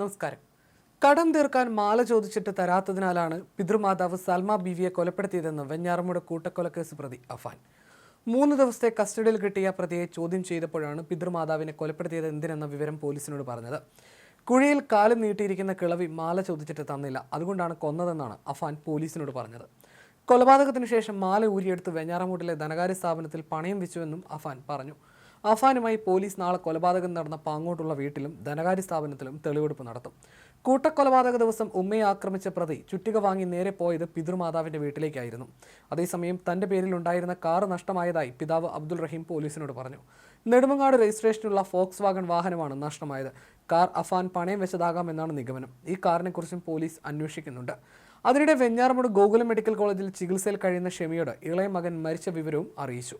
നമസ്കാരം. കടം തീർക്കാൻ മാല ചോദിച്ചിട്ട് തരാത്തതിനാലാണ് പിതൃമാതാവ് സൽമ ബീവിയെ കൊലപ്പെടുത്തിയതെന്ന് വെഞ്ഞാറമൂട് കൂട്ടക്കൊലക്കേസ് പ്രതി അഫാൻ. മൂന്ന് ദിവസത്തെ കസ്റ്റഡിയിൽ കിട്ടിയ പ്രതിയെ ചോദ്യം ചെയ്തപ്പോഴാണ് പിതൃമാതാവിനെ കൊലപ്പെടുത്തിയത് എന്തിനെന്ന വിവരം പോലീസിനോട് പറഞ്ഞത്. കുഴിയിൽ കാലും നീട്ടിയിരിക്കുന്ന കിളവി മാല ചോദിച്ചിട്ട് തന്നില്ല. അതുകൊണ്ടാണ് കൊന്നതെന്നാണ് അഫാൻ പോലീസിനോട് പറഞ്ഞത്. കൊലപാതകത്തിന് ശേഷം മാല ഊരിയെടുത്ത് വെഞ്ഞാറമൂട്ടിലെ ധനകാര്യ സ്ഥാപനത്തിൽ പണയം വെച്ചുവെന്നും അഫാൻ പറഞ്ഞു. അഫാനുമായി പോലീസ് നാളെ കൊലപാതകം നടന്ന പാങ്ങോട്ടുള്ള വീട്ടിലും ധനകാര്യ സ്ഥാപനത്തിലും തെളിവെടുപ്പ് നടത്തും. കൂട്ടക്കൊലപാതക ദിവസം ഉമ്മയെ ആക്രമിച്ച പ്രതി ചുറ്റിക വാങ്ങി നേരെ പോയത് പിതൃമാതാവിന്റെ വീട്ടിലേക്കായിരുന്നു. അതേസമയം തന്റെ പേരിലുണ്ടായിരുന്ന കാർ നഷ്ടമായതായി പിതാവ് അബ്ദുൾ റഹീം പോലീസിനോട് പറഞ്ഞു. നെടുമങ്ങാട് രജിസ്ട്രേഷനുള്ള ഫോക്സ് വാഗൺ വാഹനമാണ് നഷ്ടമായത്. കാർ അഫാൻ പണയം വെച്ചതാകാമെന്നാണ് നിഗമനം. ഈ കാറിനെക്കുറിച്ചും പോലീസ് അന്വേഷിക്കുന്നുണ്ട്. അതിനിടെ വെഞ്ഞാറമൂട് ഗോകുലം മെഡിക്കൽ കോളേജിൽ ചികിത്സയിൽ കഴിയുന്ന ഷെമിയോട് ഇളയ മകൻ മരിച്ച വിവരവും അറിയിച്ചു.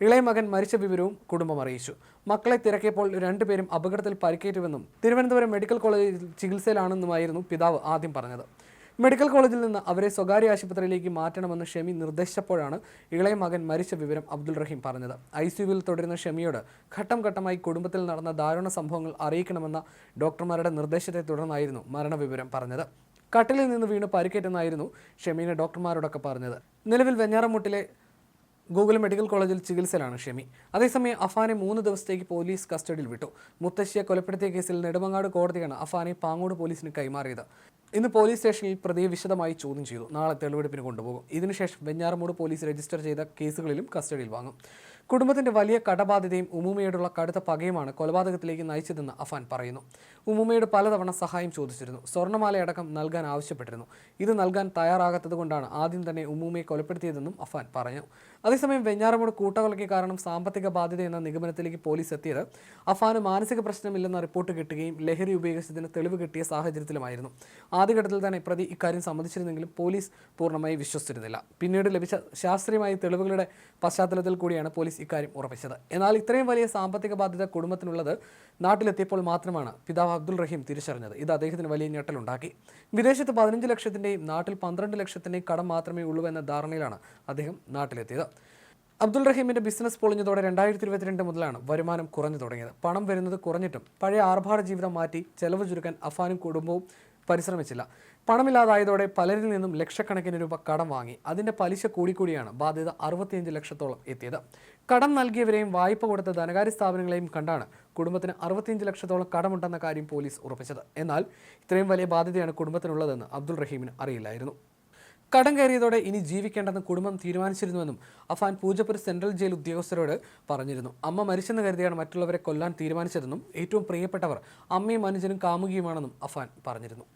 ഇളയ മകൻ മരിച്ച വിവരവും കുടുംബം അറിയിച്ചു. മക്കളെ തിരക്കിയപ്പോൾ രണ്ടുപേരും അപകടത്തിൽ പരിക്കേറ്റുവെന്നും തിരുവനന്തപുരം മെഡിക്കൽ കോളേജിൽ ചികിത്സയിലാണെന്നുമായിരുന്നു പിതാവ് ആദ്യം പറഞ്ഞത്. മെഡിക്കൽ കോളേജിൽ നിന്ന് അവരെ സ്വകാര്യ ആശുപത്രിയിലേക്ക് മാറ്റണമെന്ന് ഷെമി നിർദ്ദേശിച്ചപ്പോഴാണ് ഇളയ മകൻ മരിച്ച വിവരം അബ്ദുൾ റഹീം പറഞ്ഞത്. ഐ സിയുവിൽ തുടരുന്ന ഷെമിയോട് ഘട്ടം ഘട്ടമായി കുടുംബത്തിൽ നടന്ന ദാരുണ സംഭവങ്ങൾ അറിയിക്കണമെന്ന ഡോക്ടർമാരുടെ നിർദ്ദേശത്തെ തുടർന്നായിരുന്നു മരണവിവരം പറഞ്ഞത്. കട്ടിലിൽ നിന്ന് വീണ് പരിക്കേറ്റെന്നായിരുന്നു ഷെമീനെ ഡോക്ടർമാരോടൊക്കെ പറഞ്ഞത്. നിലവിൽ വെഞ്ഞാറമുട്ടിലെ ഗൂഗിൾ മെഡിക്കൽ കോളേജിൽ ചികിത്സയിലാണ് ഷെമി. അതേസമയം അഫാനെ മൂന്ന് ദിവസത്തേക്ക് പോലീസ് കസ്റ്റഡിയിൽ വിട്ടു. മുത്തശ്ശിയെ കൊലപ്പെടുത്തിയ കേസിൽ നെടുമങ്ങാട് കോടതിയാണ് അഫാനെ പാങ്ങോട് പോലീസിന് കൈമാറിയത്. ഇന്ന് പോലീസ് സ്റ്റേഷനിൽ പ്രതിയെ വിശദമായി ചോദ്യം ചെയ്തു. നാളെ തെളിവെടുപ്പിന് കൊണ്ടുപോകും. ഇതിനുശേഷം വെഞ്ഞാറമൂട് പോലീസ് രജിസ്റ്റർ ചെയ്ത കേസുകളിലും കസ്റ്റഡിയിൽ വാങ്ങും. കുടുംബത്തിന്റെ വലിയ കടബാധ്യതയും ഉമ്മുമ്മയോടുള്ള കടുത്ത പകയുമാണ് കൊലപാതകത്തിലേക്ക് നയിച്ചതെന്ന് അഫാൻ പറയുന്നു. ഉമ്മുമ്മയോട് പലതവണ സഹായം ചോദിച്ചിരുന്നു. സ്വർണമാലയടക്കം നൽകാൻ ആവശ്യപ്പെട്ടിരുന്നു. ഇത് നൽകാൻ തയ്യാറാകാത്തതുകൊണ്ടാണ് ആദ്യം തന്നെ ഉമ്മുമ്മയെ കൊലപ്പെടുത്തിയതെന്നും അഫാൻ പറഞ്ഞു. അതേസമയം വെഞ്ഞാറമൂട് കൂട്ടകൊലയ്ക്ക് കാരണം സാമ്പത്തിക ബാധ്യത എന്ന നിഗമനത്തിലേക്ക് പോലീസ് എത്തിയത് അഫാന് മാനസിക പ്രശ്നമില്ലെന്ന റിപ്പോർട്ട് കിട്ടുകയും ലഹരി ഉപയോഗിച്ചതിന് തെളിവ് കിട്ടിയ സാഹചര്യത്തിലുമായിരുന്നു. ആദ്യഘട്ടത്തിൽ തന്നെ പ്രതി ഇക്കാര്യം സമ്മതിച്ചിരുന്നെങ്കിലും പോലീസ് പൂർണമായി വിശ്വസിച്ചിരുന്നില്ല. പിന്നീട് ലഭിച്ച ശാസ്ത്രീയമായ തെളിവുകളുടെ പശ്ചാത്തലത്തിൽ കൂടിയാണ് പോലീസ് ഇക്കാര്യം ഉറപ്പിച്ചത്. എന്നാൽ ഇത്രയും വലിയ സാമ്പത്തിക ബാധ്യത കുടുംബത്തിനുള്ളത് നാട്ടിലെത്തിയപ്പോൾ മാത്രമാണ് പിതാവ് അബ്ദുൾ റഹീം തിരിച്ചറിഞ്ഞത്. ഇത് അദ്ദേഹത്തിന് വലിയ ഞെട്ടലുണ്ടാക്കി. വിദേശത്ത് പതിനഞ്ച് ലക്ഷത്തിന്റെയും നാട്ടിൽ പന്ത്രണ്ട് ലക്ഷത്തിന്റെയും കടം മാത്രമേ ഉള്ളൂ എന്ന ധാരണയിലാണ് അദ്ദേഹം നാട്ടിലെത്തിയത്. അബ്ദുൾ റഹീമിന്റെ ബിസിനസ് പൊളിഞ്ഞതോടെ രണ്ടായിരത്തി ഇരുപത്തിരണ്ട് മുതലാണ് വരുമാനം കുറഞ്ഞു തുടങ്ങിയത്. പണം വരുന്നത് കുറഞ്ഞിട്ടും പഴയ ആർഭാട ജീവിതം മാറ്റി ചെലവ് ചുരുക്കാൻ അഫാനും കുടുംബവും പരിശ്രമിച്ചില്ല. പണമില്ലാതായതോടെ പലരിൽ നിന്നും ലക്ഷക്കണക്കിന് രൂപ കടം വാങ്ങി. അതിന്റെ പലിശ കൂടിക്കൂടിയാണ് ബാധ്യത അറുപത്തിയഞ്ച് ലക്ഷത്തോളം എത്തിയത്. കടം നൽകിയവരെയും വായ്പ കൊടുത്ത ധനകാര്യ സ്ഥാപനങ്ങളെയും കണ്ടാണ് കുടുംബത്തിന് അറുപത്തിയഞ്ച് ലക്ഷത്തോളം കടമുണ്ടെന്ന കാര്യം പോലീസ് ഉറപ്പിച്ചത്. എന്നാൽ ഇത്രയും വലിയ ബാധ്യതയാണ് കുടുംബത്തിനുള്ളതെന്ന് അബ്ദുൾ റഹീമിന് അറിയില്ലായിരുന്നു. കടം കയറിയതോടെ ഇനി ജീവിക്കേണ്ടെന്ന് കുടുംബം തീരുമാനിച്ചിരുന്നുവെന്നും അഫാൻ പൂജപ്പുര സെൻട്രൽ ജയിൽ ഉദ്യോഗസ്ഥരോട് പറഞ്ഞിരുന്നു. അമ്മ മരിച്ചെന്ന് കരുതിയാണ് മറ്റുള്ളവരെ കൊല്ലാൻ തീരുമാനിച്ചതെന്നും ഏറ്റവും പ്രിയപ്പെട്ടവർ അമ്മയും അനുജനും കാമുകിയുമാണെന്നും അഫാൻ പറഞ്ഞിരുന്നു.